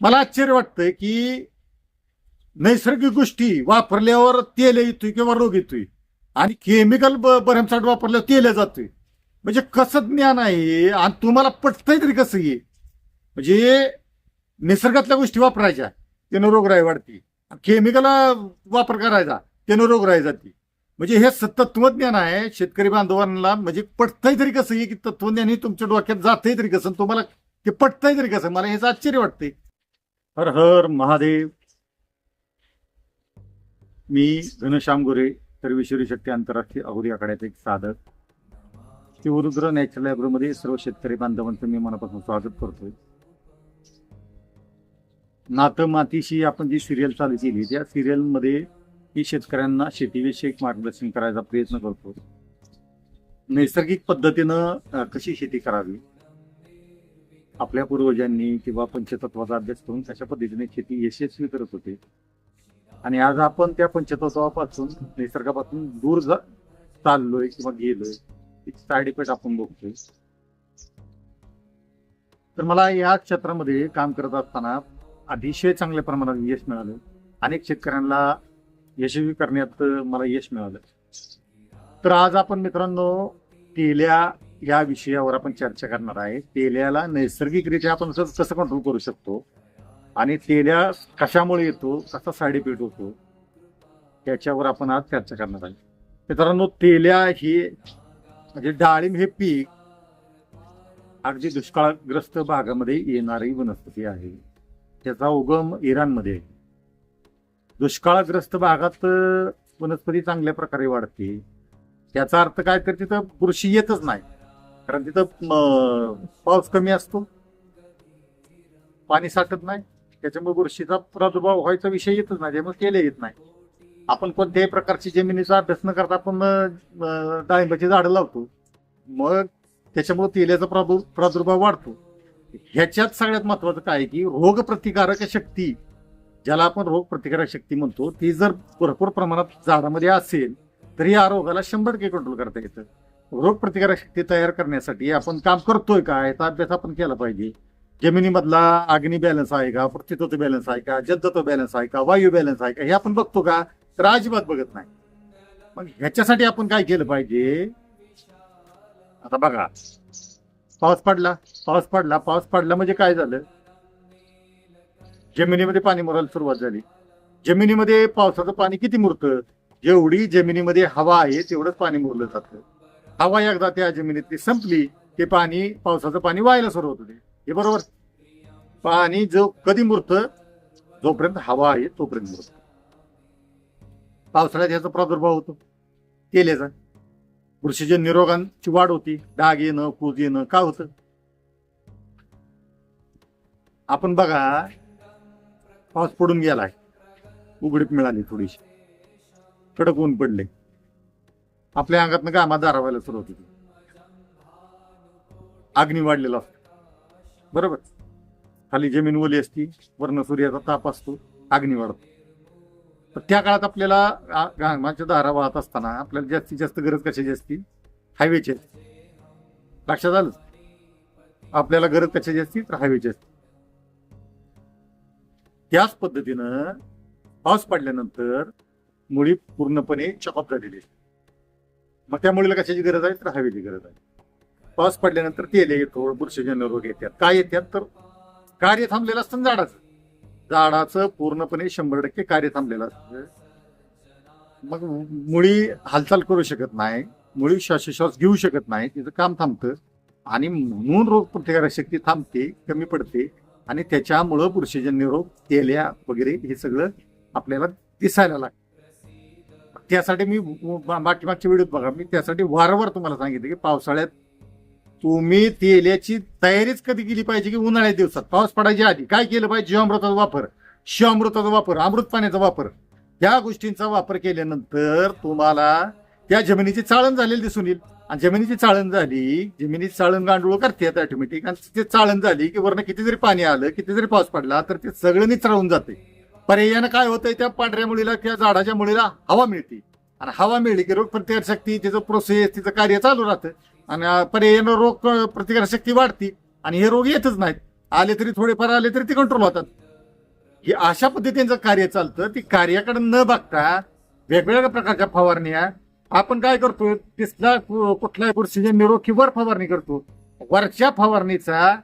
मला आश्चर्य वाटतंय की नैसर्गिक गोष्टी वापरल्यावर तेल येतोय किंवा रोग येतोय. आणि केमिकल भरमसाठ वापरल्यावर तेल जातोय. म्हणजे कसं ज्ञान आहे आणि तुम्हाला पटतंय तरी कसं ये म्हणजे निसर्गातल्या गोष्टी वापरायच्या त्यानं रोगराई वाढते. केमिकल वापर करायचा त्यानं रोगराई जाते. म्हणजे हे स- तत्वज्ञान आहे. शेतकरी बांधवांना म्हणजे पटतंय तरी कसं आहे की तत्वज्ञान हे तुमच्या डोक्यात जातंय तरी कसं? तुम्हाला ते पटतंय तरी कसं? मला ह्याचं आश्चर्य वाटतंय. हर हर महादेव. मी घनश्याम गोरे तर विश्वरी शक्ती आंतरराष्ट्रीय अहुरी आखाड्याचे एक साधक. शिवरुद्र नॅचरल लायब्ररीमध्ये सर्व शेतकरी बांधवांचं मी मनापासून स्वागत करतोय. नातं मातीशी आपण जी सिरियल चालू केली त्या सिरियलमध्ये मी शेतकऱ्यांना शेतीविषयक मार्गदर्शन करायचा प्रयत्न करतो नैसर्गिक पद्धतीनं कशी शेती करावी? आपल्या पूर्वजांनी किंवा पंचतत्वाचा अभ्यास करून कशा पद्धतीने शेती यशस्वी करत होते. आणि आज आपण त्या पंचतत्वापासून निसर्गापासून दूर जा चाललोय किंवा गेलोय साईड इफेक्ट आपण बघतोय. तर मला या क्षेत्रामध्ये काम करत असताना अतिशय चांगल्या प्रमाणात यश मिळालं. अनेक शेतकऱ्यांना यशस्वी करण्यात मला यश मिळालं. तर आज आपण मित्रांनो केल्या या विषयावर आपण चर्चा करणार आहे. तेल्याला नैसर्गिकरित्या आपण कसं कंट्रोल करू शकतो आणि तेल्या कशामुळे येतो कसा साईड इफेक्ट होतो त्याच्यावर आपण आज चर्चा करणार आहे. मित्रांनो तेल्या ही म्हणजे डाळिंब हे पीक अगदी दुष्काळग्रस्त भागामध्ये येणारी वनस्पती आहे. त्याचा उगम इराणमध्ये आहे. दुष्काळग्रस्त भागात वनस्पती चांगल्या प्रकारे वाढते. त्याचा अर्थ काय तर तिथं बुरशी येतच नाही. कारण तिथं पाऊस कमी असतो. पाणी साठत नाही. त्याच्यामुळे बुरशीचा प्रादुर्भाव व्हायचा विषय येतच नाही. त्यामुळे केले येत नाही. आपण कोणत्याही प्रकारची जमिनीचा अभ्यास न करता आपण डाळिंबाची झाडं लावतो. मग त्याच्यामुळे तेल्याचा प्रादुर प्रादुर्भाव वाढतो. ह्याच्यात सगळ्यात महत्वाचं काय आहे की रोगप्रतिकारक शक्ती ज्याला आपण रोगप्रतिकारक शक्ती म्हणतो ती जर भरपूर प्रमाणात झाडामध्ये असेल तर या रोगाला शंभर टक्के कंट्रोल करता येतं. रोगप्रतिकारक शक्ती तयार करण्यासाठी आपण काम करतोय का? याचा अभ्यास आपण केला पाहिजे. जमिनीमधला अग्नी बॅलन्स आहे का? पृथ्वीतत्व बॅलन्स आहे का? जलतत्व बॅलन्स आहे का? वायू बॅलन्स आहे का? हे आपण बघतो का? तर अजिबात बघत नाही. मग ह्याच्यासाठी आपण काय केलं पाहिजे? आता बघा. पाऊस पडला. पाऊस पडला. पाऊस पडला म्हणजे काय झालं? जमिनीमध्ये पाणी मुरायला सुरुवात झाली. जमिनीमध्ये पावसाचं पाणी किती मुरतं? जेवढी जमिनीमध्ये हवा आहे तेवढंच पाणी मुरलं जातं. हवा एकदा त्या जमिनीतली संपली ते पाणी पावसाचं पाणी व्हायला सुरुवात होते. हे बरोबर? पाणी जो कधी मुरतं जोपर्यंत हवा आहे तोपर्यंत मुरत. पावसाळ्यात याचा प्रादुर्भाव होतो. केल्याचा. बुरशीजन्य रोगांची वाढ होती. डाग येणं कूज येणं का होतं? आपण बघा पाऊस पडून गेलाय. उघडीप मिळाली थोडीशी. कडक ऊन पडले. आपल्या अंगातनं घामा दारावायला सुरुवात होती. अग्नी वाढलेला असतो. बरोबर? खाली जमीन ओली असती वर्ण सूर्याचा ताप असतो अग्नी वाढतो. तर त्या काळात आपल्याला घामाच्या दारा वाहत असताना आपल्याला जास्तीत जास्त गरज कशाची असती? हायवेची असते. लक्षात आलं? आपल्याला गरज कशाची असती? तर हायवेची असते. त्याच पद्धतीनं पाऊस पडल्यानंतर मुळी पूर्णपणे चॉकअप झालेली असते. मग त्या मुलीला कशाची गरज आहे? तर हवेची गरज आहे. पाऊस पडल्यानंतर तेले येतो बुरशीजन्य रोग येतात. काय येतात? तर कार्य थांबलेलं असतं ना झाडाचं. झाडाचं पूर्णपणे शंभर टक्के कार्य थांबलेलं असतं. मग मुळी हालचाल करू शकत नाही. मुळी श्वासोश्वास घेऊ शकत नाही. तिचं काम थांबतं. आणि म्हणून रोग प्रतिकारक शक्ती थांबते कमी पडते. आणि त्याच्यामुळं बुरशीजन्य रोग तेल्या वगैरे हे सगळं आपल्याला दिसायला लागतं. त्यासाठी मी बा- मागच्या व्हिडिओत बघा. मी त्यासाठी वारंवार तुम्हाला सांगितलं की पावसाळ्यात तुम्ही तेल्याची तयारीच कधी केली पाहिजे की उन्हाळ्या दिवसात? पाऊस पडायच्या आधी. काय केलं पाहिजे? जीवामृताचा वापर. शिवामृताचा वापर अमृत पाण्याचा वापर. या गोष्टींचा वापर केल्यानंतर तुम्हाला त्या जमिनीची चाळण झालेली दिसून येईल. आणि जमिनीची चाळण झाली जमिनीची चाळण गांडूळ करते ऑटोमॅटिक आणि ते चाळण झाली की वरनं किती जरी पाणी आलं किती जरी पाऊस पडला तर ते सगळं निचराळून जाते. पर्यायानं काय होतंय त्या पांढऱ्या मुळीला किंवा झाडाच्या मुळीला हवा मिळते. आणि हवा मिळली की रोग प्रतिकार शक्ती तिचं प्रोसेस तिचं कार्य चालू राहतं. आणि पर्यायानं रोग प्रतिकार शक्ती वाढती आणि हे रोग येतच नाहीत. आले तरी थोडेफार आले तरी ते कंट्रोल होतात. की अशा पद्धतीचं कार्य चालतं ती कार्याकडे न बघता वेगवेगळ्या प्रकारच्या फवारण्या आपण काय करतो तिसला कुठलाही बुरशीजन्य रोग वर फवारणी करतो. वरच्या फवारणीचा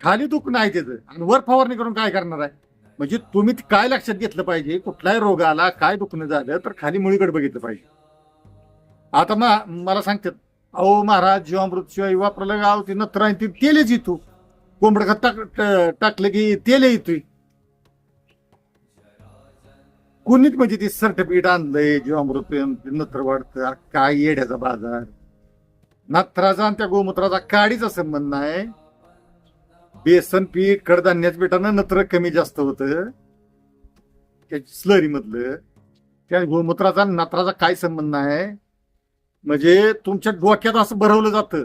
खाली दुख नाही त्याचं आणि वर फवारणी करून काय करणार आहे? म्हणजे तुम्ही काय लक्षात घेतलं पाहिजे? कुठलाही रोग आला काय दुखणं झालं तर खाली मुळीकडे बघितलं पाहिजे. आता मा मला सांगतात अहो महाराज जीवामृत शिवाय वापरलं गाव ते नत्र आणि ते तेलच येतो कोंबड खत टाक टाकलं की तेल येतोय. कोणीच म्हणजे ते सर्टिफिकेट आणलंय जीवामृत नत्र वाढतं काय येड्याचा बाजार. नत्राचा आणि त्या गोमूत्राचा काडीचा संबंध नाही. बेसन पीठ कडधान्याच पिठानं नत्र कमी जास्त होतं. त्या स्लरी मधलं त्या गोमूत्राचा नत्राचा काय संबंध आहे? म्हणजे तुमच्या डोक्यात असं भरवलं जातं.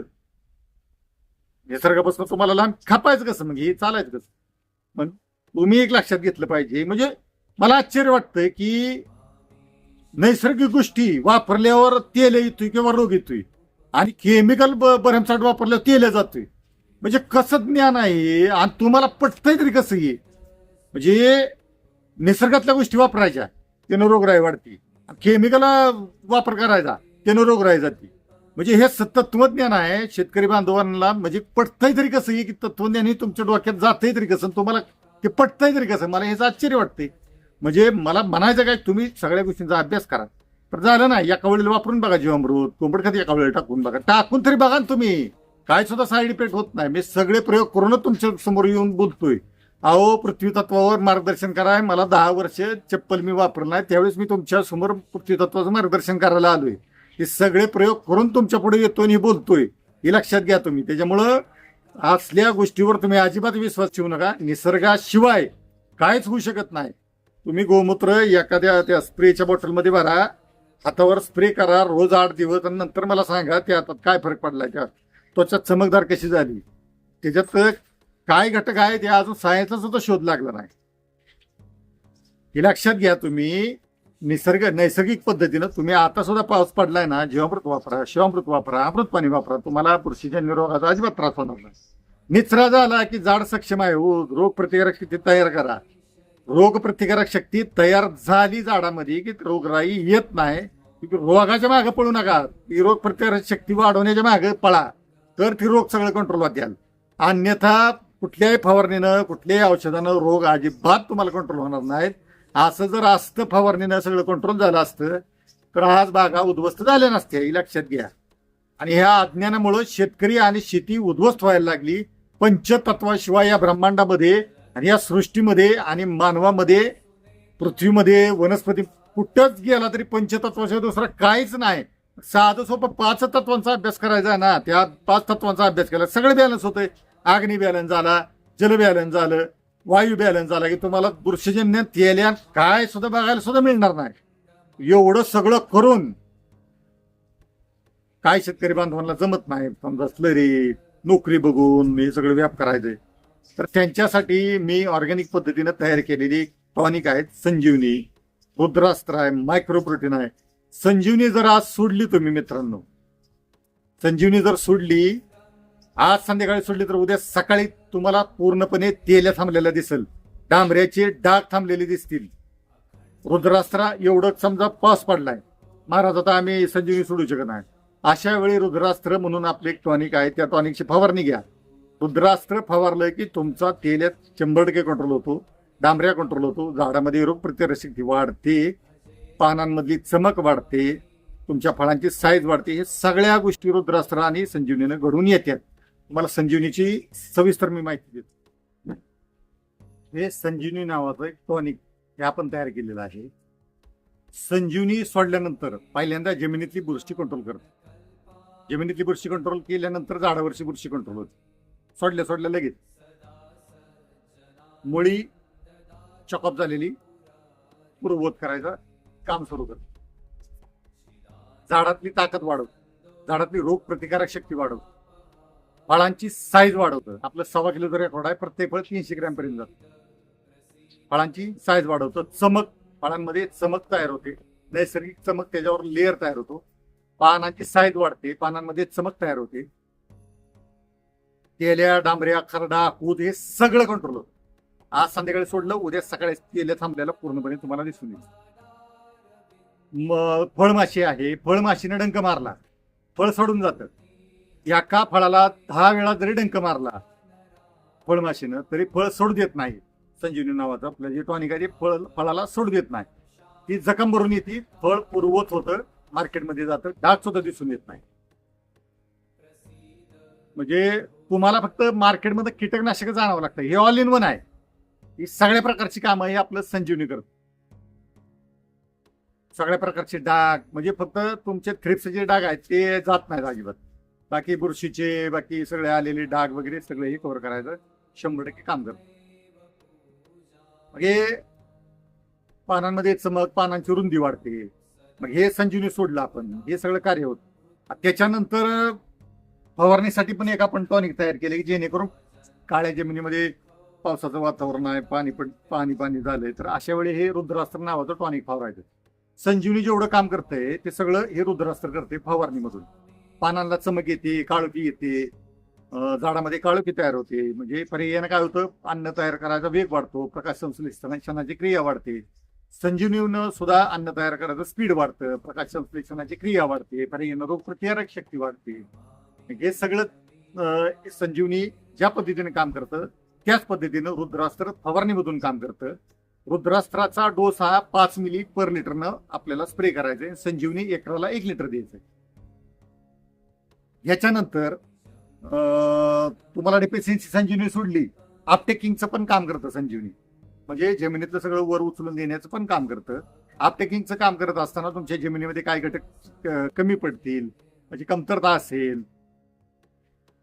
निसर्गापासून तुम्हाला लहान खपायचं कसं? मग हे चालायचं कसं? मग तुम्ही एक लक्षात घेतलं पाहिजे. म्हणजे मला आश्चर्य वाटतं की नैसर्गिक गोष्टी वापरल्यावर तेल येतोय किंवा रोग येतोय. आणि केमिकल भरमसाठ वापरल्यावर तेल जातोय. म्हणजे कसं ज्ञान आहे आणि तुम्हाला पटतंय तरी कसं ये म्हणजे निसर्गातल्या गोष्टी वापरायच्या त्यानं रोगराई वाढते. केमिकल वापर करायचा त्यानं रोगराई जाते. म्हणजे हे स- तत्वज्ञान आहे. शेतकरी बांधवांना म्हणजे पटतंय तरी कसं आहे की तत्वज्ञान हे तुमच्या डोक्यात जातंय तरी कसं? तुम्हाला ते पटतंय तरी कसं? मला ह्याचं आश्चर्य वाटते म्हणजे मला म्हणायचं काय तुम्ही सगळ्या गोष्टींचा अभ्यास करा. पण झालं ना एका वेळेला वापरून बघा जीवामृत कोंबड एका वेळेला टाकून बघा. टाकून तरी बघा ना तुम्ही. काय सुद्धा साईड इफेक्ट होत नाही. मी सगळे प्रयोग करूनच तुमच्यासमोर येऊन बोलतोय. अहो पृथ्वी तत्वावर मार्गदर्शन कराय मला दहा वर्ष चप्पल मी वापरलं नाही त्यावेळेस मी तुमच्यासमोर पृथ्वी तत्वाचं मार्गदर्शन करायला आलोय. हे सगळे प्रयोग करून तुमच्यापुढे येतो आणि बोलतोय. हे लक्षात घ्या तुम्ही. त्याच्यामुळं असल्या गोष्टीवर तुम्ही अजिबात विश्वास ठेवू नका. निसर्गाशिवाय काहीच होऊ शकत नाही. तुम्ही गोमूत्र एखाद्या त्या स्प्रेच्या बॉटलमध्ये भरा. हातावर स्प्रे करा रोज आठ दिवस आणि नंतर मला सांगा त्या हातात काय फरक पडलाय त्या त्वचा चमकदार कशी झाली? त्याच्यात काय घटक आहे ते अजून सायन्सचा सुद्धा शोध लागला नाही. हे लक्षात घ्या तुम्ही निसर्ग नैसर्गिक पद्धतीनं तुम्ही आता सुद्धा पाऊस पडलाय ना जीवामृत वापरा शिवामृत वापरा अमृत पाणी वापरा तुम्हाला बुरशीजन्य रोगाचा अजिबात त्रास होणार नाही. निचरा झाला की झाड सक्षम आहे हो रोग प्रतिकारक शक्ती तयार करा. रोग प्रतिकारक शक्ती तयार झाली झाडामध्ये की रोगराई येत नाही. रोगाच्या मागे पळू नका. रोग प्रतिकारक शक्ती वाढवण्याच्या मागे पळा. तर ती रोग सगळं कंट्रोलवर द्याल अन्यथा कुठल्याही फवारणीनं कुठल्याही औषधानं रोग अजिबात तुम्हाला कंट्रोल होणार नाहीत. असं जर असतं फवारणीनं सगळं कंट्रोल झालं असतं तर आज बागा उद्ध्वस्त झाल्या नसत्या ही लक्षात घ्या. आणि ह्या अज्ञानामुळं शेतकरी आणि शेती उद्ध्वस्त व्हायला लागली. पंचतत्वाशिवाय या ब्रह्मांडामध्ये आणि या सृष्टीमध्ये आणि मानवामध्ये पृथ्वीमध्ये वनस्पती कुठंच गेला तरी पंचतत्वाशिवाय दुसरा काहीच नाही. साधं सोपं पाच तत्वांचा अभ्यास करायचा ना त्या पाच तत्वांचा अभ्यास केला. सगळं बॅलन्स होते अग्नी बॅलन्स झाला जल बॅलन्स झालं वायू बॅलन्स झाला की तुम्हाला बुरशीजन्य तेल्या काय सुद्धा बघायला सुद्धा मिळणार नाही. एवढं सगळं करून काय शेतकरी बांधवांना जमत नाही. समजा स्लरी नोकरी बघून हे सगळं व्याप करायचंय तर त्यांच्यासाठी मी ऑर्गॅनिक पद्धतीनं तयार केलेली टॉनिक आहेत संजीवनी रुद्रास्त्र आहे मायक्रो प्रोटीन आहे. संजीवनी जर आज सोडली तुम्ही मित्रांनो संजीवनी जर सोडली आज संध्याकाळी सोडली तर उद्या सकाळी तुम्हाला पूर्णपणे तेल्या थांबलेल्या दिसेल. डांबऱ्याचे डाग थांबलेले दिसतील. रुद्रास्त्रा एवढं समजा पास पडलाय. महाराज आता आम्ही संजीवनी सोडू शकत नाही. अशा वेळी रुद्रास्त्र म्हणून आपले एक टॉनिक आहे त्या टॉनिकची फवारणी घ्या. रुद्रास्त्र फवारलं की तुमचा तेल्यात शंभर टक्के कंट्रोल होतो डांबऱ्या कंट्रोल होतो झाडामध्ये रोग प्रतिकारशक्ती वाढते. पानांमधली चमक वाढते तुमच्या फळांची साईज वाढते हे सगळ्या गोष्टी रुद्रास्त्र आणि संजीवनीनं घडून येतात. तुम्हाला संजीवनीची सविस्तर मी माहिती देतो. हे संजीवनी नावाचं एक टॉनिक हे आपण तयार केलेलं आहे. संजीवनी सोडल्यानंतर पहिल्यांदा जमिनीतली बुरशी कंट्रोल करतो. जमिनीतली बुरशी कंट्रोल केल्यानंतर झाडावरची बुरशी कंट्रोल होते. सोडल्या सोडल्या लगेच. मुळी चॉकअप झालेली. पूर्ववत करायचा. काम सुरू करतो. झाडातली ताकद वाढवतो. झाडातली रोग प्रतिकारक शक्ती वाढवतो. फळांची साईज वाढवतं. आपलं सव्वा किलो जर रेकॉर्ड आहे प्रत्येक फळ तीनशे ग्रॅम पर्यंत जातं. फळांची साईज वाढवतं. चमक फळांमध्ये चमक तयार होते. नैसर्गिक चमक त्याच्यावर लेअर तयार होतो. पानांची साईज वाढते. पानांमध्ये चमक तयार होते. तेल्या डांबऱ्या खरडा कूद हे सगळं कंट्रोल होतं. आज संध्याकाळी सोडलं उद्या सकाळी तेल्या थांबल्याला पूर्णपणे तुम्हाला दिसून येईल. फळमाशी आहे. फळमाशीनं डंक मारला. फळ सोडून जातं. एका फळाला दहा वेळा जरी डंक मारला फळमाशीनं तरी फळ सोडू देत नाही. संजीवनी नावाचं आपलं जे टॉनिक आहे फळ फळाला सोडू देत नाही. ती जखम भरून येते. फळ पुरवत होतं. मार्केटमध्ये जातं. डाग सुद्धा दिसून येत नाही. म्हणजे तुम्हाला फक्त मार्केटमध्ये कीटकनाशक जाणावं लागतं. हे ऑल इन वन आहे. ही सगळ्या प्रकारची कामं हे आपलं संजीवनी करतं. सगळ्या प्रकारचे डाग म्हणजे फक्त तुमचे थ्रिप्सचे जे डाग आहेत ते जात नाहीत अजिबात. बाकी बुरशीचे बाकी सगळे आलेले डाग वगैरे सगळे हे कव्हर करायचं. शंभर टक्के काम करत. मग हे पानांमध्ये चमक पानांची रुंदी वाढते. मग हे संजीवनी सोडलं आपण. हे सगळं कार्य होत. त्याच्यानंतर फवारणीसाठी पण एक आपण टॉनिक तयार केले की जेणेकरून काळ्या जमिनीमध्ये पावसाचं वातावरण आहे पाणी पण पाणी पाणी झालंय तर अशा वेळी हे रुद्रास्त्र नावाचं टॉनिक फवारायचं. संजीवनी जेवढं काम करतंय ते सगळं हे रुद्रास्त्र करते फवारणीमधून. पानांना चमक येते काळोखी येते झाडामध्ये काळोखी तयार होते. म्हणजे पर्यायानं काय होतं अन्न तयार करायचा वेग वाढतो प्रकाश संश्लेषणाची क्रिया वाढते. संजीवनीनं सुद्धा अन्न तयार करायचं स्पीड वाढतं प्रकाश संश्लेषणाची क्रिया वाढते पर्यायानं रोगप्रतिकारक शक्ती वाढते. हे सगळं संजीवनी ज्या पद्धतीने काम करतं त्याच पद्धतीनं रुद्रास्त्र फवारणीमधून काम करतं. रुद्रास्त्राचा डोस हा पाच मिली पर लिटरनं आपल्याला स्प्रे करायचा आहे संजीवनी एकराला एक लिटर द्यायचं ह्याच्यानंतर तुम्हाला डिपेन्सी संजीवनी सोडली. आपटेकिंगचं पण काम करतं संजीवनी. म्हणजे जमिनीतलं सगळं वर उचलून देण्याचं पण काम करतं. आपटेकिंगचं काम करत असताना तुमच्या जमिनीमध्ये काय घटक कमी पडतील? म्हणजे कमतरता असेल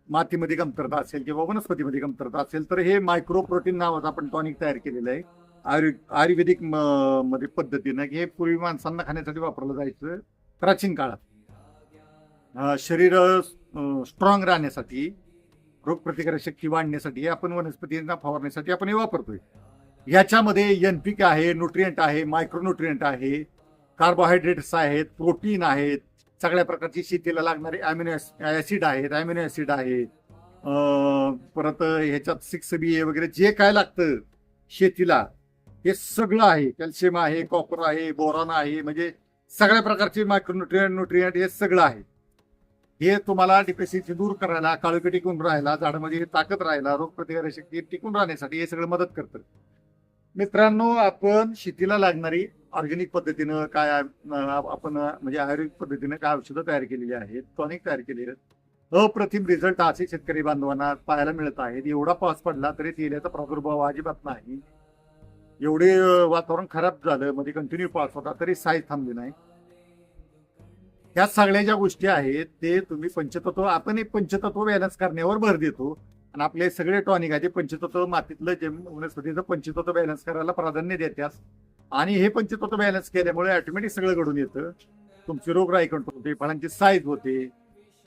मातीमध्ये कमतरता असेल किंवा वनस्पतीमध्ये कमतरता असेल तर हे मायक्रो प्रोटीन नावाचं आपण टॉनिक तयार केलेलं आहे. आयुर् आयुर्वेदिक म- मध्ये पद्धतीनं हे पूर्वी माणसांना खाण्यासाठी वापरलं जायचं प्राचीन काळात. शरीर स्ट्रॉंग राहण्यासाठी रोगप्रतिकारक शक्ती वाढण्यासाठी हे आपण वनस्पतींना फवारण्यासाठी आपण हे वापरतोय. याच्यामध्ये के आहे न्यूट्रियंट आहे मायक्रोन्युट्रिएंट आहे कार्बोहायड्रेट्स आहेत प्रोटीन आहेत सगळ्या प्रकारची शेतीला लागणारे अॅमिनो ॲसिड आहेत अॅमिनो ॲसिड आहेत परत ह्याच्यात सिक्स बी ए वगैरे जे काय लागतं शेतीला हे सगळं आहे. कॅल्शियम आहे कॉपर आहे बोरॉन आहे म्हणजे सगळ्या प्रकारचे मायक्रोन्युट्रियंट न्यूट्रियंट हे सगळं आहे. हे तुम्हाला डिपेसिटी दूर करायला काळोखी टिकून राहायला झाडामध्ये ताकद राहायला रोगप्रतिकारक शक्ती टिकून राहण्यासाठी हे सगळं मदत करतं. मित्रांनो आपण शेतीला लागणारी ऑर्गॅनिक पद्धतीनं काय आपण म्हणजे आयुर्वेदिक पद्धतीनं काय औषधं तयार केलेली आहेत टॉनिक तयार केलेली आहेत. अप्रतिम रिझल्ट असे शेतकरी बांधवांना पाहायला मिळत आहेत. एवढा पाऊस पडला तरी तेलाचा प्रादुर्भाव अजिबात नाही. एवढे वातावरण खराब झालं मध्ये कंटिन्यू पाऊस होता तरी साईज थांबली नाही. ह्या सगळ्या ज्या गोष्टी आहेत ते तुम्ही पंचतत्व आपण एक पंचतत्व बॅलन्स करण्यावर भर देतो. आणि आपले सगळे टॉनिक आहे ते पंचतत्व मातीतलं जे वनस्पतीचं पंचतत्व बॅलन्स करायला प्राधान्य देत्यास आणि हे पंचतत्व बॅलन्स केल्यामुळे ऑटोमॅटिक सगळं घडून येतं. तुमची रोगराई कंट्रोल होते फळांची साईज होते.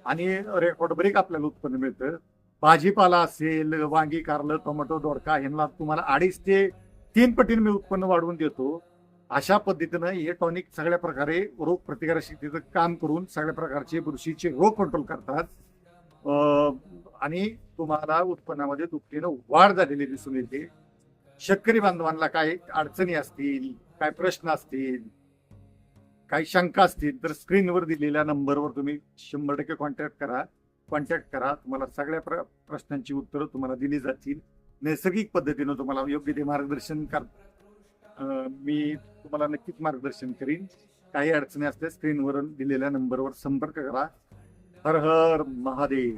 आणि रेकॉर्ड ब्रेक आपल्याला उत्पन्न मिळतं. भाजीपाला असेल वांगी कारलं टोमॅटो दोडका ह्यांना तुम्हाला अडीच ते तीन पटीने मी उत्पन्न वाढवून देतो. अशा पद्धतीनं हे टॉनिक सगळ्या प्रकारे रोग प्रतिकारक शक्तीचं काम करून सगळ्या प्रकारचे बुरशीचे रोग कंट्रोल करतात. आणि तुम्हाला उत्पन्नामध्ये दुपटीनं वाढ झालेली दिसून येते. शेतकरी बांधवांना काय अडचणी असतील काय प्रश्न असतील काही शंका असतील तर स्क्रीनवर दिलेल्या नंबरवर तुम्ही शंभर टक्के कॉन्टॅक्ट करा. कॉन्टॅक्ट करा. तुम्हाला सगळ्या प्र प्रश्नांची उत्तरं तुम्हाला दिली जातील. नैसर्गिक पद्धतीनं तुम्हाला योग्य ते मार्गदर्शन कर मी तुम्हाला नक्कीच मार्गदर्शन करीन. काही अडचणी असल्या स्क्रीनवर दिलेल्या नंबरवर संपर्क करा. हर हर महादेव.